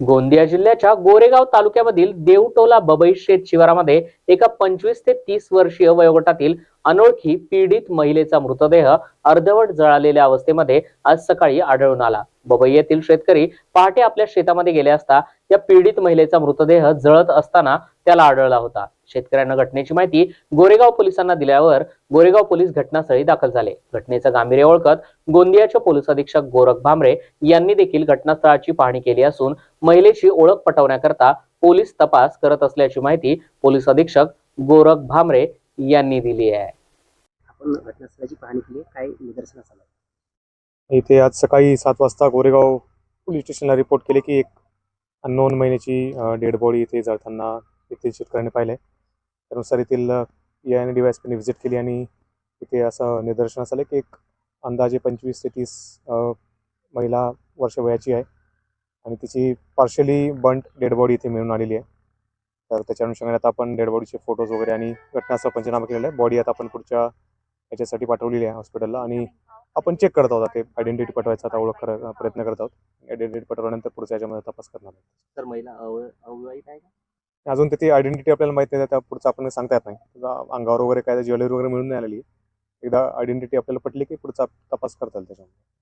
गोंदिया जिल्ह्याच्या गोरेगाव तालुक्यामधील देवटोला बबई शेत शिवारामध्ये एका पंचवीस ते तीस वर्षीय वयोगटातील अनोळखी पीडित महिलेचा मृतदेह अर्धवट जळालेल्या अवस्थेमध्ये आज सकाळी आढळून आला. बबई येथील शेतकरी पहाटे आपल्या शेतामध्ये गेले असता या पीडित महिलेचा मृतदेह जळत असताना त्याला आढळला होता. शेतकऱ्यांना घटनेची माहिती गोरेगाव पोलिसांना दिल्यावर गोरेगाव पोलीस घटनास्थळी दाखल झाले. घटनेचं गांभीर्य ओळखत गोंदियाचे पोलीस अधीक्षक गोरख भामरे यांनी देखील घटनास्थळाची पाहणी केली असून महिलेची ओळख पटवण्याकरता पोलीस तपास करत असल्याची माहिती पोलीस अधीक्षक गोरख भामरे यांनी दिली आहे. आपण घटनास्थळाची पाहणी केली. काय निदर्शनास आलं? इथे आज सकाळी सात वाजता गोरेगाव पोलीस स्टेशनला रिपोर्ट केले की एक अननोन महिन्याची डेड बॉडी इथे जळताना येथील शेतकऱ्यांनी पाहिले त्यानुसार येथील ए आणि डी वाय व्हिजिट केली आणि इथे असं निदर्शनास आलं की एक अंदाजे पंचवीस ते तीस महिला वर्ष वयाची आहे. आणि तिची पार्शली बंट डेड बॉडी इथे मिळून आलेली आहे. तर त्याच्या अनुषंगाने आता आपण डेड बॉडीचे फोटोज वगैरे आणि घटनास्थळ पंचनामा केलेला आहे. बॉडी आता आपण पुढच्या याच्यासाठी पाठवलेली आहे हॉस्पिटलला आणि आपण चेक करत आहोत ते आयडेंटिटी पटवायचा आता ओळख प्रयत्न करत आहोत. आयडेंटिटी पटवल्यानंतर पुढच्या याच्यामध्ये तपास करणार आहोत. तर महिला अव- अविवाहित आहे का अजून त्याची आयडेंटिटी आपल्याला माहिती नाही त्या पुढचं आपण सांगता येत नाही. अंगावर वगैरे काय ज्वेलरी वगैरे मिळून नाही आलेली. एकदा आयडेंटिटी आपल्याला पटली की पुढचा तपास करता येईल त्याच्यामध्ये.